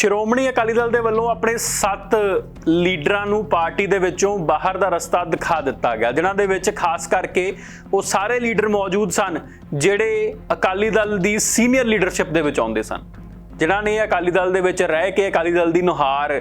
ਸ਼੍ਰੋਮਣੀ ਅਕਾਲੀ ਦਲ ਦੇ ਵੱਲੋਂ ਆਪਣੇ 7 ਲੀਡਰਾਂ ਨੂੰ ਪਾਰਟੀ ਦੇ ਵਿੱਚੋਂ ਬਾਹਰ ਦਾ ਰਸਤਾ ਦਿਖਾ ਦਿੱਤਾ ਗਿਆ, ਜਿਨ੍ਹਾਂ ਦੇ ਵਿੱਚ ਖਾਸ ਕਰਕੇ ਉਹ ਸਾਰੇ ਲੀਡਰ ਮੌਜੂਦ ਸਨ, ਜਿਹੜੇ ਅਕਾਲੀ ਦਲ ਦੀ ਸੀਨੀਅਰ ਲੀਡਰਸ਼ਿਪ ਦੇ ਵਿੱਚ ਆਉਂਦੇ ਸਨ। ਜਿਨ੍ਹਾਂ ਨੇ ਅਕਾਲੀ ਦਲ ਦੇ ਵਿੱਚ ਰਹਿ ਕੇ ਅਕਾਲੀ ਦਲ ਦੀ ਨੁਹਾਰ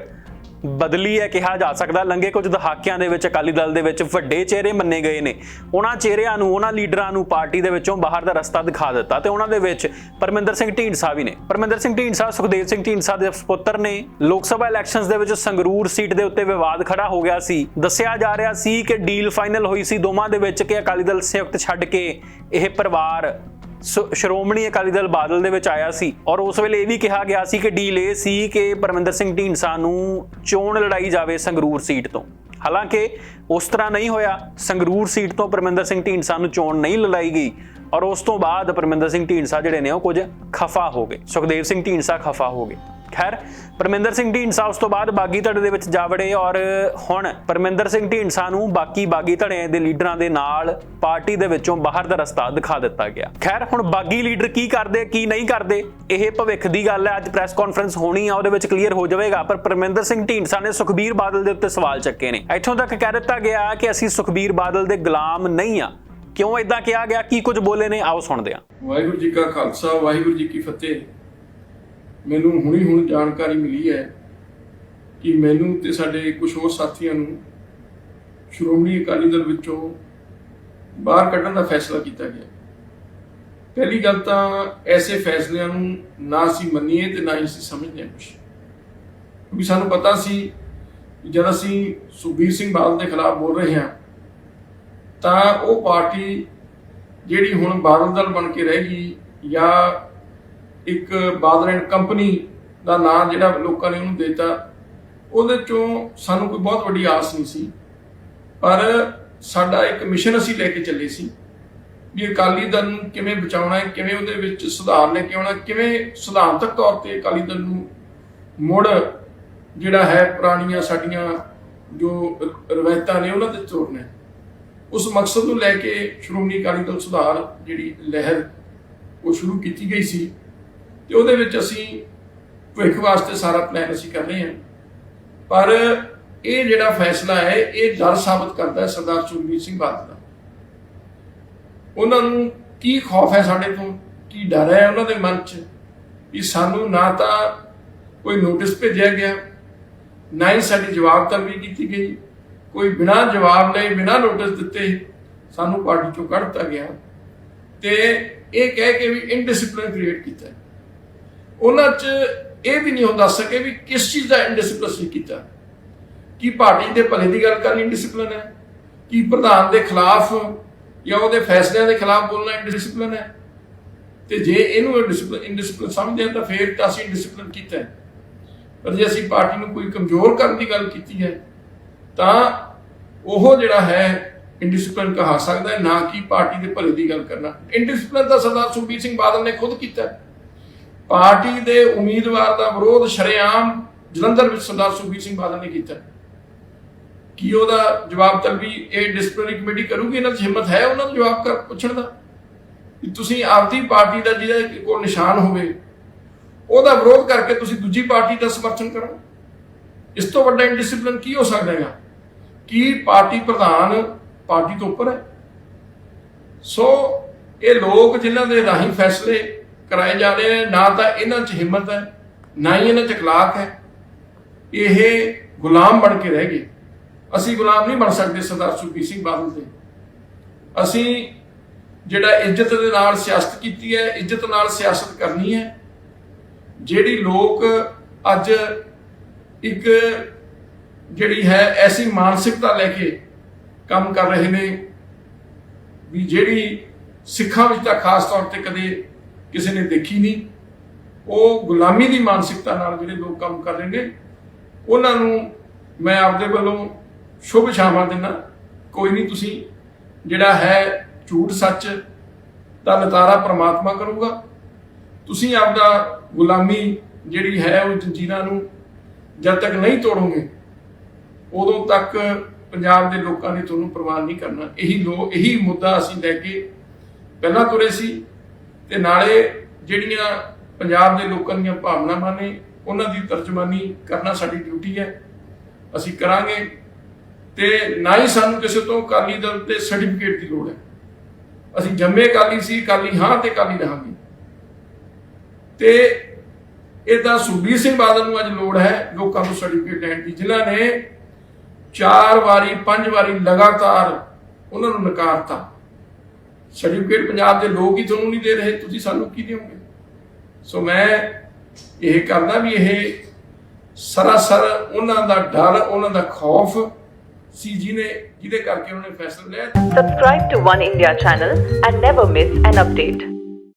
ਬਦਲੀ ਹੈ, ਕਿਹਾ ਜਾ ਸਕਦਾ। ਲੰਗੇ ਕੁਝ ਦਹਾਕਿਆਂ ਦੇ ਵਿੱਚ ਅਕਾਲੀ ਦਲ ਦੇ ਵਿੱਚ ਵੱਡੇ ਚਿਹਰੇ ਮੰਨੇ ਗਏ ਨੇ। ਉਹਨਾਂ ਚਿਹਰਿਆਂ ਨੂੰ, ਉਹਨਾਂ ਲੀਡਰਾਂ ਨੂੰ ਪਾਰਟੀ ਦੇ ਵਿੱਚੋਂ ਬਾਹਰ ਦਾ ਰਸਤਾ ਦਿਖਾ ਦਿੱਤਾ ਤੇ ਉਹਨਾਂ ਦੇ ਵਿੱਚ ਪਰਮਿੰਦਰ ਸਿੰਘ ਢੀਂਡਸਾ ਵੀ ਨੇ। ਪਰਮਿੰਦਰ ਸਿੰਘ ਢੀਂਡਸਾ, ਸੁਖਦੇਵ ਸਿੰਘ ਢੀਂਡਸਾ ਦੇ ਸੁਪੁੱਤਰ ਨੇ। ਲੋਕ ਸਭਾ ਇਲੈਕਸ਼ਨਸ ਦੇ ਵਿੱਚ ਸੰਗਰੂਰ ਸੀਟ ਦੇ ਉੱਤੇ ਵਿਵਾਦ ਖੜਾ ਹੋ ਗਿਆ ਸੀ। ਦੱਸਿਆ ਜਾ ਰਿਹਾ ਸੀ ਕਿ ਡੀਲ ਫਾਈਨਲ ਹੋਈ ਸੀ ਦੋਵਾਂ ਦੇ ਵਿੱਚ ਕਿ ਅਕਾਲੀ ਦਲ ਸੰਯੁਕਤ ਛੱਡ ਕੇ ਇਹ ਪਰਿਵਾਰ ਸ਼੍ਰੋਮਣੀ ਅਕਾਲੀ ਦਲ ਬਾਦਲ ਦੇ ਵਿੱਚ ਆਇਆ ਸੀ ਔਰ ਉਸ ਵੇਲੇ ਇਹ ਵੀ ਕਿਹਾ ਗਿਆ ਸੀ ਕਿ ਡੀਲ ਇਹ ਸੀ ਕਿ ਪਰਮਿੰਦਰ ਸਿੰਘ ਢੀਂਡਸਾ ਨੂੰ ਚੋਣ ਲੜਾਈ ਜਾਵੇ ਸੰਗਰੂਰ ਸੀਟ ਤੋਂ। ਹਾਲਾਂਕਿ ਉਸ ਤਰ੍ਹਾਂ ਨਹੀਂ ਹੋਇਆ। ਸੰਗਰੂਰ ਸੀਟ ਤੋਂ ਪਰਮਿੰਦਰ ਸਿੰਘ ਢੀਂਡਸਾ ਨੂੰ ਚੋਣ ਨਹੀਂ ਲੜਾਈ ਗਈ ਔਰ ਉਸ ਤੋਂ ਬਾਅਦ ਪਰਮਿੰਦਰ ਸਿੰਘ ਢੀਂਡਸਾ ਜਿਹੜੇ ਨੇ ਉਹ ਕੁਝ ਖਫਾ ਹੋ ਗਏ। ਸੁਖਦੇਵ ਸਿੰਘ ਢੀਂਡਸਾ ਖਫਾ ਹੋ ਗਏ। ਖੈਰ, ਪਰਮਿੰਦਰ ਸਿੰਘ ਢੀਂਡਸਾ ਉਸ ਤੋਂ ਬਾਅਦ ਬਾਗੀ ਧੜੇ ਦੇ ਵਿੱਚ ਜਾ ਵੜੇ ਔਰ ਹੁਣ ਪਰਮਿੰਦਰ ਸਿੰਘ ਢੀਂਡਸਾ ਨੂੰ ਬਾਕੀ ਬਾਗੀ ਧੜੇ ਦੇ ਲੀਡਰਾਂ ਦੇ ਨਾਲ ਪਾਰਟੀ ਦੇ ਵਿੱਚੋਂ ਬਾਹਰ ਦਾ ਰਸਤਾ ਦਿਖਾ ਦਿੱਤਾ ਗਿਆ। ਖੈਰ, ਹੁਣ ਬਾਗੀ ਲੀਡਰ ਕੀ ਕਰਦੇ, ਕੀ ਨਹੀਂ ਕਰਦੇ, ਇਹ ਭਵਿੱਖ ਦੀ ਗੱਲ ਹੈ। ਅੱਜ ਪ੍ਰੈਸ ਕਾਨਫਰੰਸ ਹੋਣੀ ਆ, ਉਹਦੇ ਵਿੱਚ ਕਲੀਅਰ ਹੋ ਜਾਵੇਗਾ, ਪਰ ਪਰਮਿੰਦਰ ਸਿੰਘ ਢੀਂਡਸਾ ਨੇ ਸੁਖਬੀਰ ਬਾਦਲ ਦੇ ਉੱਤੇ ਸਵਾਲ ਚੱਕੇ ਨੇ। ਇੱਥੋਂ ਤੱਕ ਕਹਿ ਦਿੱਤਾ ਗਿਆ ਕਿ ਅਸੀਂ ਸੁਖਬੀਰ ਬਾਦਲ ਦੇ ਗੁਲਾਮ ਨਹੀਂ ਆ। ਕਿਉਂ ਇਦਾਂ ਕਿਹਾ ਗਿਆ? ਕੀ ਕੁਝ ਬੋਲੇ ਨੇ? ਆਓ ਸੁਣਦੇ ਹਾਂ। ਵਾਹਿਗੁਰੂ ਜੀ ਕਾ ਖਾਲਸਾ, ਵਾਹਿਗੁਰੂ ਜੀ ਕੀ ਫਤਿਹ। ਮੈਨੂੰ ਹੁਣੀ ਹੁਣ ਜਾਣਕਾਰੀ ਮਿਲੀ ਹੈ ਕਿ ਮੈਨੂੰ ਤੇ ਸਾਡੇ ਕੁਝ ਹੋਰ ਸਾਥੀਆਂ ਨੂੰ ਸ਼੍ਰੋਮਣੀ ਅਕਾਲੀ ਦਲ ਵਿੱਚੋਂ ਬਾਹਰ ਕੱਢਣ ਦਾ ਫੈਸਲਾ ਕੀਤਾ ਗਿਆ। ਪਹਿਲੀ ਗੱਲ ਤਾਂ ਐਸੇ ਫੈਸਲਿਆਂ ਨੂੰ ਨਾ ਅਸੀਂ ਮੰਨੀਏ ਤੇ ਨਾ ਹੀ ਅਸੀਂ ਸਮਝਦੇ ਹਾਂ ਕੁਛ। ਕਿਉਂਕਿ ਸਾਨੂੰ ਪਤਾ ਸੀ ਜਦ ਅਸੀਂ ਸੁਖਬੀਰ ਸਿੰਘ ਬਾਦਲ ਦੇ ਖਿਲਾਫ ਬੋਲ ਰਹੇ ਹਾਂ, ਤਾਂ ਉਹ ਪਾਰਟੀ ਜਿਹੜੀ ਹੁਣ ਬਾਦਲ ਦਲ ਬਣ ਕੇ ਰਹਿ ਗਈ ਜਾਂ ਇੱਕ ਬਾਦਲ ਐਂਡ ਕੰਪਨੀ ਦਾ ਨਾਮ ਜਿਹੜਾ ਲੋਕਾਂ ਨੇ ਉਹਨੂੰ ਦਿੱਤਾ। ਉਹਦੇ ਚੋਂ ਸਾਨੂੰ ਕੋਈ ਬਹੁਤ ਵੱਡੀ ਆਸ ਨਹੀਂ ਸੀ। ਪਰ ਸਾਡਾ ਇੱਕ ਮਿਸ਼ਨ ਅਸੀਂ ਲੈ ਕੇ ਚੱਲੇ ਸੀ ਵੀ ਅਕਾਲੀ ਦਲ ਨੂੰ ਕਿਵੇਂ ਬਚਾਉਣਾ ਹੈ, ਕਿਵੇਂ ਉਹਦੇ ਵਿੱਚ ਸੁਧਾਰ ਲੈ ਕੇ ਆਉਣਾ, ਕਿਵੇਂ ਸਿਧਾਂਤਕ ਤੌਰ ਤੇ ਅਕਾਲੀ ਦਲ ਨੂੰ ਮੁੜ ਜਿਹੜਾ ਹੈ ਪੁਰਾਣੀਆਂ ਸਾਡੀਆਂ ਜੋ ਰਵਾਇਤਾਂ ਨੇ ਉਹਨਾਂ ਤੇ ਤੋਰਨਾ ਉਸ ਮਕਸਦ ਨੂੰ ਲੈ ਕੇ ਸ਼੍ਰੋਮਣੀ ਅਕਾਲੀ ਦਲ ਸੁਧਾਰ ਜਿਹੜੀ ਲਹਿਰ ਉਹ ਸ਼ੁਰੂ ਕੀਤੀ ਗਈ ਸੀ। ਤੇ ਉਹਦੇ ਵਿੱਚ ਅਸੀਂ ਭਵਿੱਖ ਵਾਸਤੇ ਸਾਰਾ ਪਲਾਨ ਅਸੀਂ ਕਰ ਰਹੇ ਹਾਂ ਪਰ ਇਹ ਜਿਹੜਾ ਫੈਸਲਾ ਹੈ, ਇਹ ਡਰ ਸਾਬਤ ਕਰਦਾ ਹੈ ਸਰਦਾਰ ਸੁਖਬੀਰ ਸਿੰਘ ਬਾਦਲ ਦਾ। ਉਹਨਾਂ ਨੂੰ ਕੀ ਖੌਫ ਹੈ ਸਾਡੇ ਤੋਂ, ਕੀ ਡਰ ਹੈ ਉਹਨਾਂ ਦੇ ਮਨ 'ਚ ਵੀ ਸਾਨੂੰ ਨਾ ਤਾਂ ਕੋਈ ਨੋਟਿਸ ਭੇਜਿਆ ਗਿਆ, ਨਾ ਹੀ ਸਾਡੀ ਜਵਾਬ ਤਲਬੀ ਕੀਤੀ ਗਈ। ਕੋਈ ਬਿਨਾਂ ਜਵਾਬ ਲਏ, ਬਿਨਾਂ ਨੋਟਿਸ ਦਿੱਤੇ ਸਾਨੂੰ ਪਾਰਟੀ ਚੋਂ ਕੱਢ ਦਿੱਤਾ ਗਿਆ। ਤੇ ਇਹ ਕਹਿ ਕੇ ਵੀ ਇਨਡਿਸਪਲਿਨ ਕ੍ਰੀਏਟ ਕੀਤਾ। ਉਹਨਾਂ 'ਚ ਇਹ ਵੀ ਨਹੀਂ ਹੋ ਦੱਸ ਸਕੇ ਵੀ ਕਿਸ ਚੀਜ਼ ਦਾ ਇਨਡਿਸਪਲਿਨ ਸੀ ਕੀਤਾ। ਕੀ ਪਾਰਟੀ ਦੇ ਭਲੇ ਦੀ ਗੱਲ ਕਰਨੀ ਇਨਡਿਸਪਲਿਨ ਹੈ? ਕੀ ਪ੍ਰਧਾਨ ਦੇ ਖਿਲਾਫ ਜਾਂ ਉਹਦੇ ਫੈਸਲਿਆਂ ਦੇ ਖਿਲਾਫ ਬੋਲਣਾ ਇਨਡਿਸਪਲਿਨ ਹੈ? ਤੇ ਜੇ ਇਹਨੂੰ ਡਿਸਪਲਿਨ ਇਨਡਿਸਪਲਿਨ ਸਮਝਦੇ ਹਾਂ ਤਾਂ ਫੇਰ ਤਾਂ ਅਸੀਂ ਡਿਸਪਲਿਨ ਕੀਤਾ ਪਰ ਜੇ ਅਸੀਂ ਪਾਰਟੀ ਨੂੰ ਕੋਈ ਕਮਜ਼ੋਰ ਕਰਨ ਦੀ ਗੱਲ ਕੀਤੀ ਹੈ, ਤਾਂ ਉਹ ਜਿਹੜਾ ਹੈ ਇਨਡਿਸਪਲਿਨ ਕਹਾ ਸਕਦਾ ਹੈ, ਨਾ ਕਿ ਪਾਰਟੀ ਦੇ ਭਲੇ ਦੀ ਗੱਲ ਕਰਨਾ। ਇਨਡਿਸਪਲਿਨ ਤਾਂ ਸਰਦਾਰ ਸੁਖਬੀਰ ਸਿੰਘ ਬਾਦਲ ਨੇ ਖੁਦ ਕੀਤਾ ਪਾਰਟੀ ਦੇ ਉਮੀਦਵਾਰ ਦਾ ਵਿਰੋਧ ਸ਼ਰੇਆਮ ਜਲੰਧਰ ਵਿੱਚ ਸਰਦਾਰ ਸੁਖਬੀਰ ਸਿੰਘ ਬਾਦਲ ਨੇ ਕੀਤਾ। ਕੀ ਉਹਦਾ ਜਵਾਬ ਤਲਬੀ ਇਹ ਡਿਸਪਲਿਨਰੀ ਕਮੇਟੀ ਕਰੂਗੀ? ਇਹਨਾਂ 'ਚ ਹਿੰਮਤ ਹੈ ਉਹਨਾਂ ਨੂੰ ਜਵਾਬ ਕਰ ਪੁੱਛਣ ਦਾ? ਕਿ ਤੁਸੀਂ ਆਪਦੀ ਪਾਰਟੀ ਦਾ ਜਿਹਦੇ ਕੋਲ ਨਿਸ਼ਾਨ ਹੋਵੇ, ਉਹਦਾ ਵਿਰੋਧ ਕਰਕੇ ਤੁਸੀਂ ਦੂਜੀ ਪਾਰਟੀ ਦਾ ਸਮਰਥਨ ਕਰੋ। ਇਸ ਤੋਂ ਵੱਡਾ ਇਨਡਿਸਪਲਿਨ ਕੀ ਹੋ ਸਕਦਾ ਹੈਗਾ? ਕੀ ਪਾਰਟੀ ਪ੍ਰਧਾਨ ਪਾਰਟੀ ਤੋਂ ਉੱਪਰ ਹੈ? ਸੋ ਇਹ ਲੋਕ ਜਿਨ੍ਹਾਂ ਦੇ ਰਾਹੀਂ ਫੈਸਲੇ ਕਰਾਏ ਜਾ ਰਹੇ ਨੇ, ਨਾ ਤਾਂ ਇਹਨਾਂ 'ਚ ਹਿੰਮਤ ਹੈ, ਨਾ ਹੀ ਇਹਨਾਂ 'ਚ ਅਖਲਾਕ ਹੈ। ਇਹ ਗੁਲਾਮ ਬਣ ਕੇ ਰਹਿ ਗਏ। ਅਸੀਂ ਗੁਲਾਮ ਨਹੀਂ ਬਣ ਸਕਦੇ ਸਰਦਾਰ ਸੁਖਬੀਰ ਸਿੰਘ ਬਾਦਲ ਦੇ। ਅਸੀਂ ਜਿਹੜਾ ਇੱਜ਼ਤ ਦੇ ਨਾਲ ਸਿਆਸਤ ਕੀਤੀ ਹੈ, ਇੱਜ਼ਤ ਨਾਲ ਸਿਆਸਤ ਕਰਨੀ ਹੈ। ਜਿਹੜੀ ਲੋਕ ਅੱਜ ਇੱਕ ਜਿਹੜੀ ਹੈ, ਐਸੀ ਮਾਨਸਿਕਤਾ ਲੈ ਕੇ ਕੰਮ ਕਰ ਰਹੇ ਨੇ, ਵੀ ਜਿਹੜੀ ਸਿੱਖਾਂ ਵਿੱਚ ਤਾਂ ਖਾਸ ਤੌਰ ਤੇ ਕਦੇ ਕਿਸੇ ਨੇ ਦੇਖੀ ਨਹੀਂ। ਉਹ ਗੁਲਾਮੀ ਦੀ ਮਾਨਸਿਕਤਾ ਨਾਲ ਜਿਹੜੇ ਲੋਕ ਕੰਮ ਕਰ ਰਹੇ ਨੇ, ਉਹਨਾਂ ਨੂੰ ਮੈਂ ਆਪਦੇ ਵੱਲੋਂ ਸ਼ੁਭ ਸ਼ਾਮਾਂ ਦਿੰਦਾ। ਕੋਈ ਨਹੀਂ, ਤੁਸੀਂ ਜਿਹੜਾ ਹੈ ਝੂਠ ਸੱਚ ਦਾ ਨਤਾਰਾ ਪ੍ਰਮਾਤਮਾ ਕਰੂਗਾ। ਤੁਸੀਂ ਆਪਦਾ ਗੁਲਾਮੀ ਜਿਹੜੀ ਹੈ ਉਹ ਜੰਜੀਰਾਂ ਨੂੰ ਜਦ ਤੱਕ ਨਹੀਂ ਤੋੜੋਗੇ, ਉਦੋਂ ਤੱਕ ਪੰਜਾਬ ਦੇ ਲੋਕਾਂ ਨੇ ਤੁਹਾਨੂੰ ਪ੍ਰਵਾਨ ਨਹੀਂ ਕਰਨਾ। ਇਹੀ ਲੋ ਇਹੀ ਮੁੱਦਾ ਅਸੀਂ ਲੈ ਕੇ ਪਹਿਲਾਂ ਤੁਰੇ ਸੀ। ਤੇ ਨਾਲੇ ਜਿਹੜੀਆਂ ਪੰਜਾਬ ਦੇ ਲੋਕਾਂ ਦੀਆਂ ਭਾਵਨਾਵਾਂ ਨੇ, ਉਹਨਾਂ ਦੀ ਤਰਜਮਾਨੀ ਕਰਨਾ ਸਾਡੀ ਡਿਊਟੀ ਹੈ। ਅਸੀਂ ਕਰਾਂਗੇ ਤੇ ਨਾ ਹੀ ਸਾਨੂੰ ਕਿਸੇ ਤੋਂ ਅਕਾਲੀ ਦਲ ਤੇ ਸਰਟੀਫਿਕੇਟ ਦੀ ਲੋੜ ਹੈ। ਅਸੀਂ ਜੰਮੇ ਅਕਾਲੀ ਸੀ, ਅਕਾਲੀ ਹਾਂ ਤੇ ਅਕਾਲੀ ਰਹਾਂਗੇ। ਤੇ ਇਹ ਤਾਂ ਸੁਖਬੀਰ ਸਿੰਘ ਬਾਦਲ ਨੂੰ ਅੱਜ ਲੋੜ ਹੈ, ਲੋਕਾਂ ਨੂੰ ਸਰਟੀਫਿਕੇਟ ਲੈਣ ਦੀ। ਜਿਨ੍ਹਾਂ ਨੇ ਚਾਰ ਵਾਰੀ, ਪੰਜ ਵਾਰੀ ਲਗਾਤਾਰ ਉਹਨਾਂ ਨੂੰ ਨਕਾਰਤਾ। ਸਰਟੀਫਿਕੇਟ ਪੰਜਾਬ ਦੇ ਲੋਕ ਹੀ ਤੁਹਾਨੂੰ ਨਹੀਂ ਦੇ ਰਹੇ, ਤੁਸੀਂ ਸਾਨੂੰ ਕੀ ਦਿਓਗੇ ਸੋ ਮੈਂ ਇਹ ਕਰਦਾ ਵੀ ਇਹ ਸਰਾਸਰ ਉਹਨਾਂ ਦਾ ਡਰ, ਉਹਨਾਂ ਦਾ ਖੌਫ ਸੀ ਜਿਹਨੇ, ਜਿਹਦੇ ਕਰਕੇ ਉਹਨਾਂ ਫੈਸਲਾ ਲਿਆ Subscribe to One India channel and never miss an update.